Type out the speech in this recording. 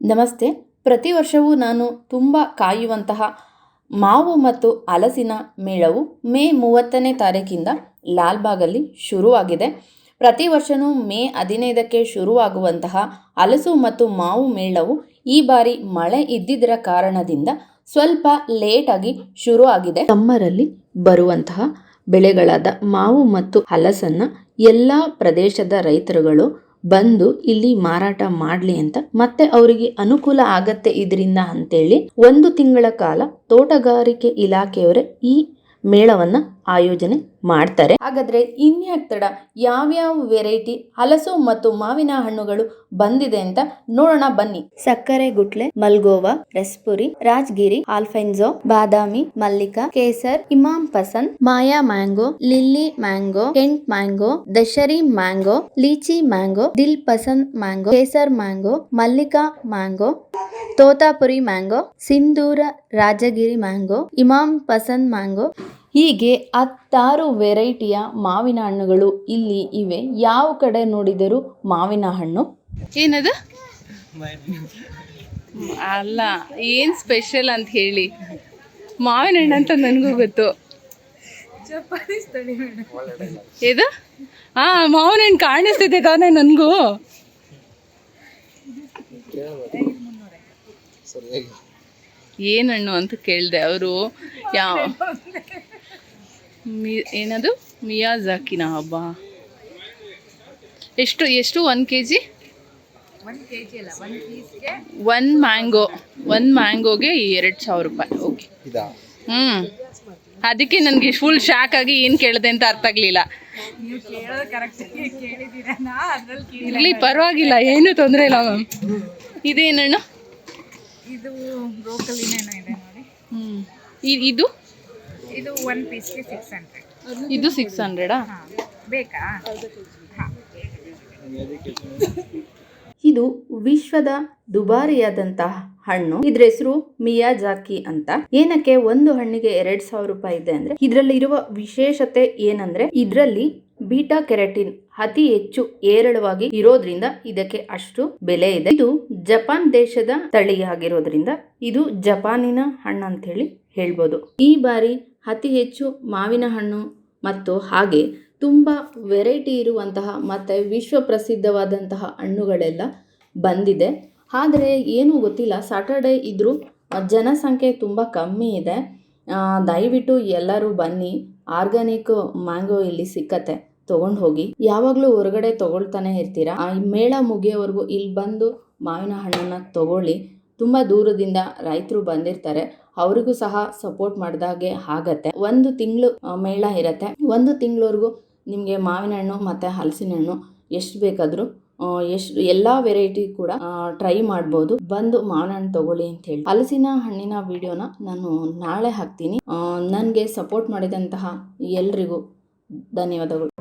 ನಮಸ್ತೆ. ಪ್ರತಿ ವರ್ಷವೂ ನಾನು ತುಂಬ ಕಾಯುವಂತಹ ಮಾವು ಮತ್ತು ಹಲಸಿನ ಮೇಳವು ಮೇ ಮೂವತ್ತನೇ ತಾರೀಕಿಂದ ಲಾಲ್ಬಾಗಲ್ಲಿ ಶುರುವಾಗಿದೆ. ಪ್ರತಿ ವರ್ಷವೂ ಮೇ ಹದಿನೈದಕ್ಕೆ ಶುರುವಾಗುವಂತಹ ಹಲಸು ಮತ್ತು ಮಾವು ಮೇಳವು ಈ ಬಾರಿ ಮಳೆ ಇದ್ದಿದ್ದರ ಕಾರಣದಿಂದ ಸ್ವಲ್ಪ ಲೇಟಾಗಿ ಶುರು ಆಗಿದೆ ಸಮ್ಮರಲ್ಲಿ ಬರುವಂತಹ ಬೆಳೆಗಳಾದ ಮಾವು ಮತ್ತು ಹಲಸನ್ನು ಎಲ್ಲ ಪ್ರದೇಶದ ರೈತರುಗಳು ಬಂದು ಇಲ್ಲಿ ಮಾರಾಟ ಮಾಡಲಿ ಅಂತ ಮತ್ತೆ ಅವರಿಗೆ ಅನುಕೂಲ ಆಗತ್ತೆ ಇದರಿಂದ ಅಂತೇಳಿ ಒಂದು ತಿಂಗಳ ಕಾಲ ತೋಟಗಾರಿಕೆ ಇಲಾಖೆಯವರೇ ಈ ಮೇಳವನ್ನ ಆಯೋಜನೆ ಮಾಡ್ತಾರೆ. ಹಾಗಾದ್ರೆ ಇನ್ಯಾಕ್ ತಡ? ಯಾವ್ಯಾವ ವೆರೈಟಿ ಹಲಸು ಮತ್ತು ಮಾವಿನ ಹಣ್ಣುಗಳು ಬಂದಿದೆ ಅಂತ ನೋಡೋಣ ಬನ್ನಿ. ಸಕ್ಕರೆ ಗುಟ್ಲೆ Malgova Raspuri Rajgiri Alphonso Badami Mallika Kesar Imam Pasand Maya mango lily mango Kent mango Dasheri mango lychee mango Dil Pasand mango Kesar mango Mallika mango Totapuri mango Sindhura Rajagiri mango Imam ಪಸಂದ್ mango ಹೀಗೆ ಹತ್ತಾರು ವೆರೈಟಿಯ ಮಾವಿನ ಹಣ್ಣುಗಳು ಇಲ್ಲಿ ಇವೆ. ಯಾವ ಕಡೆ ನೋಡಿದರೂ ಮಾವಿನ ಹಣ್ಣು? ಏನದು? ಅಲ್ಲ, ಏನು ಸ್ಪೆಷಲ್ ಅಂತ ಹೇಳಿ. ಮಾವಿನ ಹಣ್ಣು ಅಂತ ನನಗೂ ಗೊತ್ತು. ಇದು? ಹಾ ಮಾವಿನ ಹಣ್ಣು ಕಾಣಿಸ್ತಿದೆ ತಾನೇ ನನಗೂ. ಏನಣ್ಣು ಅಂತ ಕೇಳಿದೆ ಅವರು? ಯಾವ ಮಿ ಏನದು? ಮಿಯಾಜಾಕಿನ ಹಬ್ಬ. ಎಷ್ಟು ಎಷ್ಟು? One K G one mango one ಮ್ಯಾಂಗೋಗೆ ಎರಡು ಸಾವಿರ ರೂಪಾಯಿ. ಓಕೆ. ಇದಾ? ಹ್ಞೂ ಅದಕ್ಕೆ ನನಗೆ ಫುಲ್ ಶಾಕ್ ಆಗಿ ಏನು ಕೇಳಿದೆ ಅಂತ ಅರ್ಥ ಆಗಲಿಲ್ಲ. ಇರಲಿ ಪರವಾಗಿಲ್ಲ ಏನು ತೊಂದರೆ ಇಲ್ಲ ಮ್ಯಾಮ್ ಇದೇನಣ್ಣ? ಇದು ಇದು ಇದೆ ನೋಡಿ. ಹ್ಞೂ ಇದು ಒನ್ ಪೀಸ್ಗೆ ಸಿಕ್ಸ್ ಹಂಡ್ರೆಡ್ ಇದು ಸಿಕ್ಸ್ ಹಂಡ್ರೆಡಾ ಹಾಂ ಬೇಕಾ? ಹಾಂ. ಇದು ವಿಶ್ವದ ದುಬಾರಿಯಾದಂತಹ ಹಣ್ಣು. ಇದ್ರ ಹೆಸರು ಮಿಯಾ ಜಾಕಿ ಅಂತ. ಏನಕ್ಕೆ ಒಂದು ಹಣ್ಣಿಗೆ ಎರಡ್ ಸಾವಿರ ರೂಪಾಯಿ ಇದೆ ಅಂದ್ರೆ ಇದರಲ್ಲಿ ಇರುವ ವಿಶೇಷತೆ ಏನಂದ್ರೆ ಇದರಲ್ಲಿ ಬೀಟಾ ಕೆರಟಿನ್ ಅತಿ ಹೆಚ್ಚು ಏರಳವಾಗಿ ಇರೋದ್ರಿಂದ ಇದಕ್ಕೆ ಅಷ್ಟು ಬೆಲೆ ಇದೆ. ಇದು ಜಪಾನ್ ದೇಶದ ತಳಿಯಾಗಿರೋದ್ರಿಂದ ಇದು ಜಪಾನಿನ ಹಣ್ಣು ಅಂತ ಹೇಳಿ ಹೇಳ್ಬೋದು. ಈ ಬಾರಿ ಅತಿ ಹೆಚ್ಚು ಮಾವಿನ ಹಣ್ಣು ಮತ್ತು ಹಾಗೆ ತುಂಬ ವೆರೈಟಿ ಇರುವಂತಹ ಮತ್ತು ವಿಶ್ವ ಪ್ರಸಿದ್ಧವಾದಂತಹ ಹಣ್ಣುಗಳೆಲ್ಲ ಬಂದಿದೆ. ಆದರೆ ಏನೂ ಗೊತ್ತಿಲ್ಲ ಸಾಟರ್ಡೆ ಇದ್ದರೂ ಜನಸಂಖ್ಯೆ ತುಂಬ ಕಮ್ಮಿ ಇದೆ. ದಯವಿಟ್ಟು ಎಲ್ಲರೂ ಬನ್ನಿ. ಆರ್ಗ್ಯಾನಿಕ್ ಮ್ಯಾಂಗೋ ಇಲ್ಲಿ ಸಿಕ್ಕತ್ತೆ. ತೊಗೊಂಡು ಹೋಗಿ. ಯಾವಾಗಲೂ ಹೊರಗಡೆ ತೊಗೊಳ್ತಾನೆ ಇರ್ತೀರಾ? ಆ ಮೇಳ ಮುಗಿಯೋವರೆಗೂ ಇಲ್ಲಿ ಬಂದು ಮಾವಿನ ಹಣ್ಣನ್ನು ತಗೊಳ್ಳಿ. ತುಂಬ ದೂರದಿಂದ ರೈತರು ಬಂದಿರ್ತಾರೆ. ಅವರಿಗೂ ಸಹ ಸಪೋರ್ಟ್ ಮಾಡಿದಾಗೆ ಆಗತ್ತೆ. ಒಂದು ತಿಂಗಳು ಮೇಳ ಇರತ್ತೆ. ಒಂದು ತಿಂಗಳವರೆಗೂ ನಿಮಗೆ ಮಾವಿನ ಹಣ್ಣು ಮತ್ತು ಹಲಸಿನ ಹಣ್ಣು ಎಷ್ಟು ಬೇಕಾದರೂ ಎಷ್ಟು, ಎಲ್ಲ ವೆರೈಟಿ ಕೂಡ ಟ್ರೈ ಮಾಡ್ಬೋದು. ಬಂದು ಮಾವಿನ ಹಣ್ಣು ತಗೊಳ್ಳಿ ಅಂತ ಹೇಳಿ. ಹಲಸಿನ ಹಣ್ಣಿನ ವಿಡಿಯೋನ ನಾನು ನಾಳೆ ಹಾಕ್ತೀನಿ. ನನಗೆ ಸಪೋರ್ಟ್ ಮಾಡಿದಂತಹ ಎಲ್ರಿಗೂ ಧನ್ಯವಾದಗಳು.